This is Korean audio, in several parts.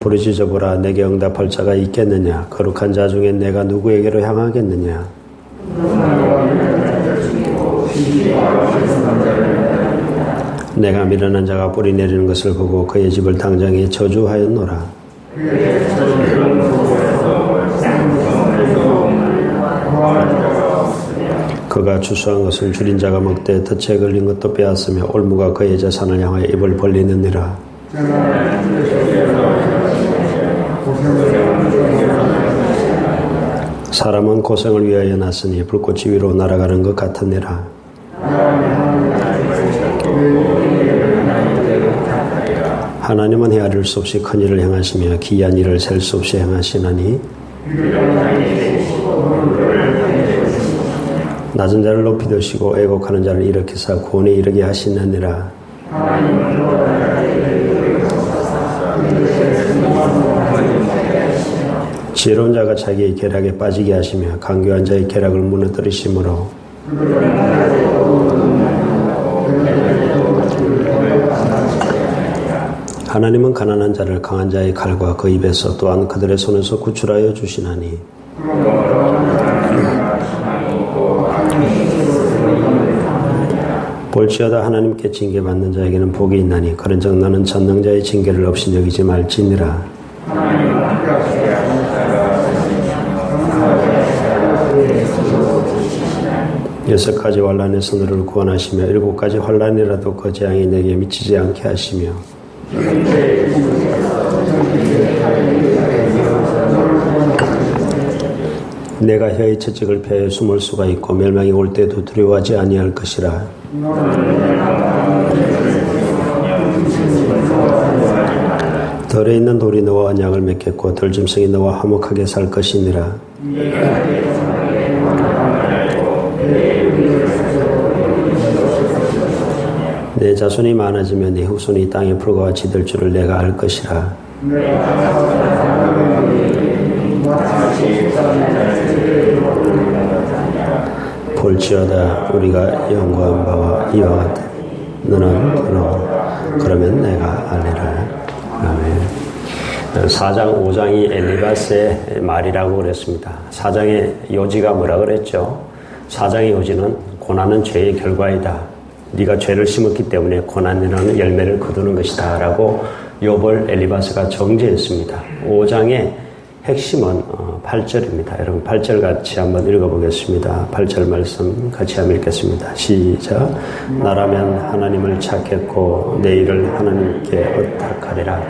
부르짖어 보라. 내게 응답할 자가 있겠느냐? 거룩한 자 중에 내가 누구에게로 향하겠느냐? 내가 미련한 자가 뿌리 내리는 것을 보고 그의 집을 당장에 저주하였노라. 그가 추수한 것을 줄인 자가 먹되 덫에 걸린 것도 빼앗으며 올무가 그의 재산을 향하여 입을 벌리느니라 사람은 고생을 위하여 났으니 불꽃이 위로 날아가는 것 같으니라. 하나님은 헤아릴 수 없이 큰 일을 행하시며 기이한 일을 셀 수 없이 행하시나니 낮은 자를 높이 드시고 애곡하는 자를 일으키사 구원에 이르게 하시느니라. 지혜로운 자가 자기의 계략에 빠지게 하시며 강교한 자의 계략을 무너뜨리심으로 하나님은 가난한 자를 강한 자의 칼과 그 입에서 또한 그들의 손에서 구출하여 주시나니 볼지어다 하나님께 징계받는 자에게는 복이 있나니 그런즉 나는 전능자의 징계를 없이 여기지 말지니라 여섯 가지 환란에서 너를 구원하시며 일곱 가지 환란이라도 그 재앙이 내게 미치지 않게 하시며 내가 혀의 채찍을 폐해 숨을 수가 있고 멸망이 올 때도 두려워하지 아니할 것이라. 덜에 있는 돌이 너와 언약을 맺겠고 덜짐승이 너와 화목하게 살 것이니라. 자손이 많아지면 내 후손이 땅에 풀과 같이 될 줄을 내가 알 것이라. 볼지어다 우리가 연구한 바와 이와 같다. 너는 들어 그러면 내가 알리라. 아멘. 4장 5장이 엘리바스의 말이라고 그랬습니다. 4장의 요지가 뭐라 그랬죠? 4장의 요지는 고난은 죄의 결과이다. 네가 죄를 심었기 때문에 고난이라는 열매를 거두는 것이다. 라고 욥을 엘리바스가 정죄했습니다. 5장의 핵심은 8절입니다. 어, 여러분 8절 같이 한번 읽어보겠습니다. 8절 말씀 같이 한번 읽겠습니다. 시작. 나라면 하나님을 찾겠고 내 일을 하나님께 의탁하리라.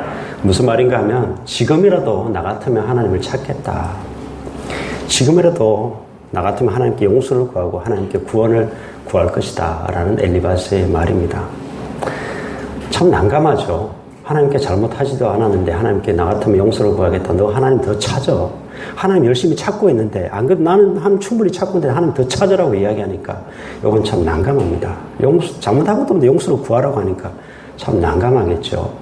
무슨 말인가 하면 지금이라도 나 같으면 하나님을 찾겠다. 지금이라도 나 같으면 하나님께 용서를 구하고 하나님께 구원을 구할 것이다. 라는 엘리바스의 말입니다. 참 난감하죠. 하나님께 잘못하지도 않았는데 하나님께 나 같으면 용서를 구하겠다. 너 하나님 더 찾아. 하나님 열심히 찾고 있는데 안 그래도 나는 하나님 충분히 찾고 있는데 하나님 더 찾으라고 이야기하니까 이건 참 난감합니다. 용서 없는데 용서를 구하라고 하니까 참 난감하겠죠.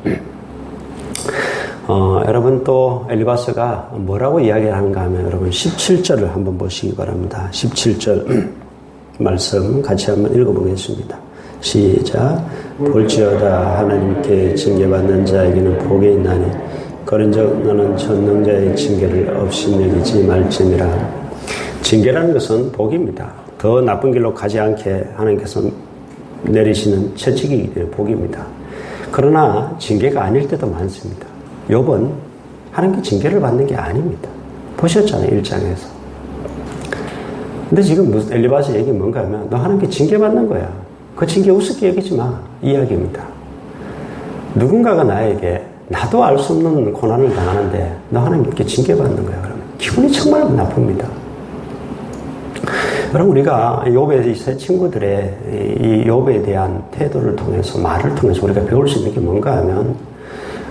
어, 여러분 또 엘리바스가 뭐라고 이야기를 하는가 하면 여러분 17절을 한번 보시기 바랍니다. 17절 말씀 같이 한번 읽어보겠습니다. 시작. 볼지어다 하나님께 징계받는 자에게는 복이 있나니 그런즉 너는 전능자의 징계를 없이 여기지 말지니라. 징계라는 것은 복입니다. 더 나쁜 길로 가지 않게 하나님께서 내리시는 때문에 복입니다. 그러나 징계가 아닐 때도 많습니다. 욥은 하나님께 징계를 받는 게 아닙니다. 보셨잖아요, 1장에서. 근데 지금 엘리바스 얘기 뭔가 하면 너 하나님께 징계 받는 거야. 그 징계 우습게 여기지 마. 이야기입니다. 누군가가 나에게 나도 알 수 없는 고난을 당하는데 너 하나님께 징계 받는 거야. 그러면 기분이 정말 나쁩니다. 그럼 우리가 욥의 세 친구들의 이 욥에 대한 태도를 통해서 말을 통해서 우리가 배울 수 있는 게 뭔가 하면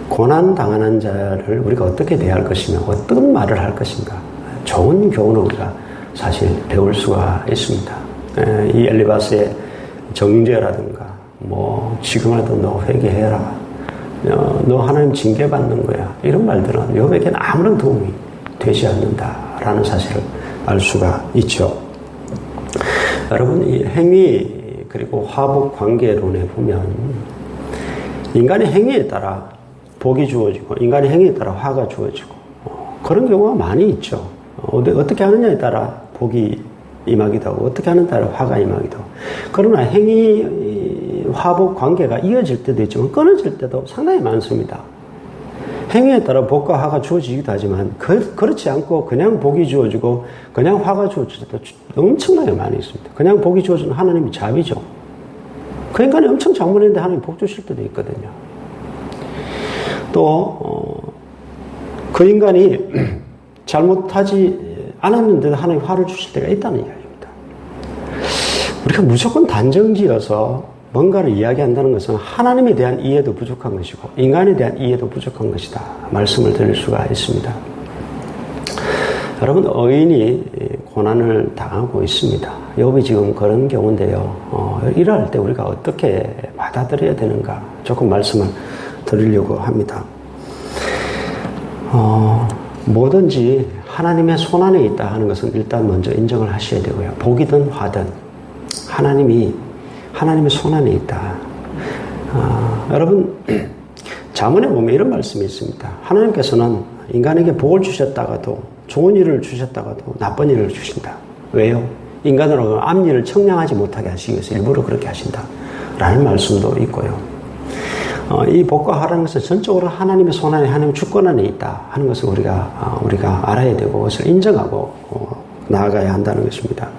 고난 당하는 자를 우리가 어떻게 대할 것이며 어떤 말을 할 것인가 좋은 교훈을 우리가 사실 배울 수가 있습니다. 이 엘리바스의 정죄라든가 뭐 지금이라도 너 회개해라. 어, 너 하나님 징계받는 거야. 이런 말들은 여에게는 아무런 도움이 되지 않는다라는 사실을 알 수가 있죠. 여러분 이 행위 그리고 화복 관계론에 보면 인간의 행위에 따라 복이 주어지고 인간의 행위에 따라 화가 주어지고 어, 그런 경우가 많이 있죠. 어, 어떻게 하느냐에 따라 복이 임하기도 하고 어떻게 하는 따라 화가 임하기도 하고 그러나 행위 화복 관계가 이어질 때도 있지만 끊어질 때도 상당히 많습니다. 행위에 따라 복과 화가 주어지기도 하지만 그, 그렇지 않고 그냥 복이 주어지고 그냥 화가 주어질 때도 엄청나게 많이 있습니다. 그냥 복이 주어지는 하나님이 자비죠. 그 인간이 엄청 장문했는데 하나님 복 주실 때도 있거든요. 또, 어, 그 인간이 잘못하지 않았는데도 하나님 화를 주실 때가 있다는 이야기입니다. 우리가 무조건 단정지어서 뭔가를 이야기한다는 것은 하나님에 대한 이해도 부족한 것이고 인간에 대한 이해도 부족한 것이다. 말씀을 드릴 수가 있습니다. 여러분 의인이 고난을 당하고 있습니다. 욥이 지금 그런 경우인데요. 어, 이럴 때 우리가 어떻게 받아들여야 되는가 조금 말씀을 드리려고 합니다. 어, 뭐든지 하나님의 손안에 있다 하는 것은 일단 먼저 인정을 하셔야 되고요. 복이든 화든 하나님이 하나님의 손안에 있다. 아, 여러분, 자문에 보면 이런 말씀이 있습니다. 하나님께서는 인간에게 복을 주셨다가도 좋은 일을 주셨다가도 나쁜 일을 주신다. 왜요? 인간으로 앞일을 청량하지 못하게 하시기 위해서 일부러 그렇게 하신다. 라는 말씀도 있고요. 어, 이 복과 하라는 것은 전적으로 하나님의 손안에 하나님의 주권 안에 있다 하는 것을 우리가 어, 우리가 알아야 되고 그것을 인정하고 어, 나아가야 한다는 것입니다.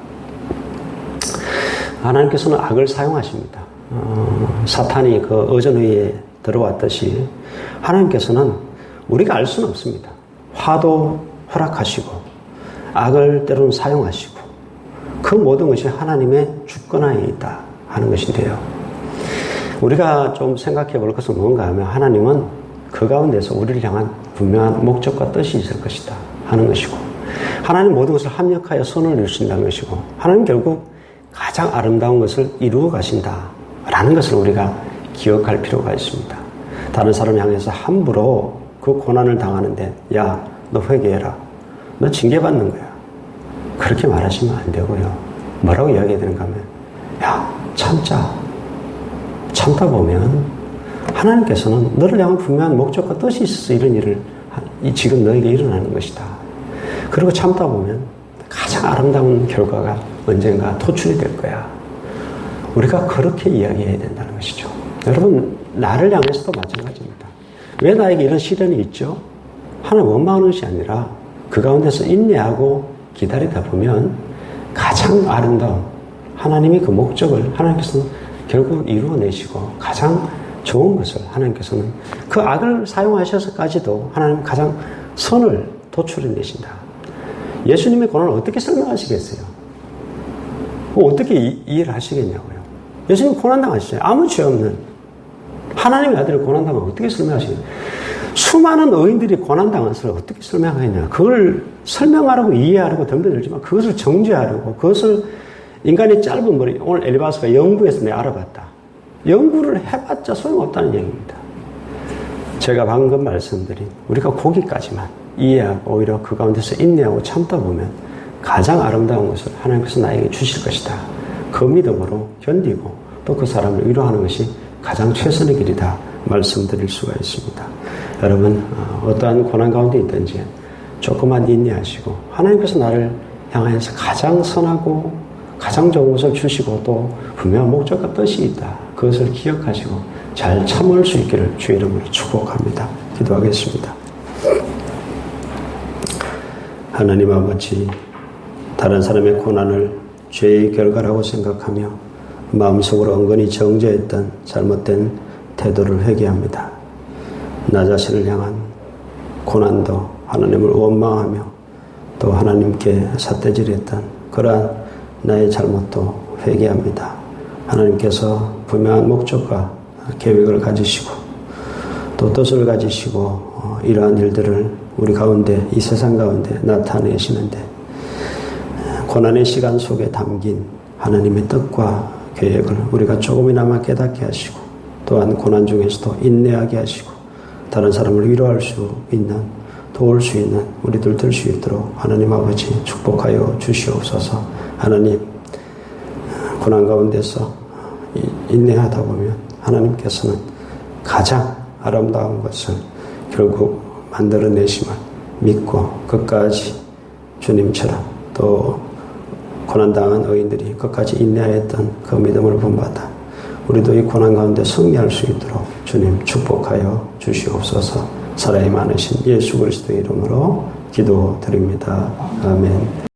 하나님께서는 악을 사용하십니다. 어, 사탄이 그 어전의에 들어왔듯이 하나님께서는 우리가 알 수는 없습니다. 화도 허락하시고 악을 때로는 사용하시고 그 모든 것이 하나님의 주권하에 있다 하는 것인데요. 우리가 좀 생각해 볼 것은 뭔가 하면 하나님은 그 가운데서 우리를 향한 분명한 목적과 뜻이 있을 것이다 하는 것이고 하나님 모든 것을 합력하여 선을 이루신다는 것이고 하나님 결국 가장 아름다운 것을 이루어 가신다. 라는 것을 우리가 기억할 필요가 있습니다. 다른 사람 향해서 함부로 그 고난을 당하는데, 야, 너 회개해라. 너 징계받는 거야. 그렇게 말하시면 안 되고요. 뭐라고 이야기해야 되는가 하면, 야, 참자. 참다 보면, 하나님께서는 너를 향한 분명한 목적과 뜻이 있어서 이런 일을 지금 너에게 일어나는 것이다. 그리고 참다 보면 가장 아름다운 결과가 언젠가 토출이 될 거야. 우리가 그렇게 이야기해야 된다는 것이죠. 여러분, 나를 향해서도 마찬가지입니다. 왜 나에게 이런 시련이 있죠? 하나님 원망하는 것이 아니라 그 가운데서 인내하고 기다리다 보면 가장 아름다운 하나님이 그 목적을 하나님께서 결국 이루어내시고 가장 좋은 것을 하나님께서는 그 악을 사용하셔서까지도 하나님 가장 선을 도출해 내신다. 예수님의 고난을 어떻게 설명하시겠어요? 어떻게 이, 해를 하시겠냐고요. 예수님 고난당하시죠. 아무 죄 없는 하나님의 아들을 고난당하면 어떻게 설명하시겠냐. 수많은 의인들이 고난당한 것을 어떻게 설명하겠냐. 그걸 설명하라고 이해하려고 덤벼들지만 그것을 정죄하려고 그것을 인간의 짧은 머리, 오늘 엘리바스가 연구해서 내가 알아봤다. 연구를 해봤자 소용없다는 얘기입니다. 제가 방금 말씀드린 우리가 거기까지만 이해하고 오히려 그 가운데서 인내하고 참다 보면 가장 아름다운 것을 하나님께서 나에게 주실 것이다. 그 믿음으로 견디고 또 그 사람을 위로하는 것이 가장 최선의 길이다. 말씀드릴 수가 있습니다. 여러분, 어, 어떠한 고난 가운데 있든지 조금만 인내하시고 하나님께서 나를 향해서 가장 선하고 가장 좋은 것을 주시고 또 분명한 목적과 뜻이 있다. 그것을 기억하시고 잘 참을 수 있기를 주 이름으로 축복합니다. 기도하겠습니다. 하나님 아버지, 다른 사람의 고난을 죄의 결과라고 생각하며 마음속으로 은근히 정죄했던 잘못된 태도를 회개합니다. 나 자신을 향한 고난도 하나님을 원망하며 또 하나님께 삿대질했던 그러한 나의 잘못도 회개합니다. 하나님께서 분명한 목적과 계획을 가지시고 또 뜻을 가지시고 어, 이러한 일들을 우리 가운데 이 세상 가운데 나타내시는데 고난의 시간 속에 담긴 하나님의 뜻과 계획을 우리가 조금이나마 깨닫게 하시고 또한 고난 중에서도 인내하게 하시고 다른 사람을 위로할 수 있는 도울 수 있는 우리들 될 수 있도록 하나님 아버지 축복하여 주시옵소서 하나님 고난 가운데서 인내하다 보면 하나님께서는 가장 아름다운 것을 결국 만들어내심을 믿고 끝까지 주님처럼 또 고난당한 의인들이 끝까지 인내하였던 그 믿음을 본받아 우리도 이 고난 가운데 승리할 수 있도록 주님 축복하여 주시옵소서 사랑이 많으신 예수 그리스도의 이름으로 기도드립니다. 아멘.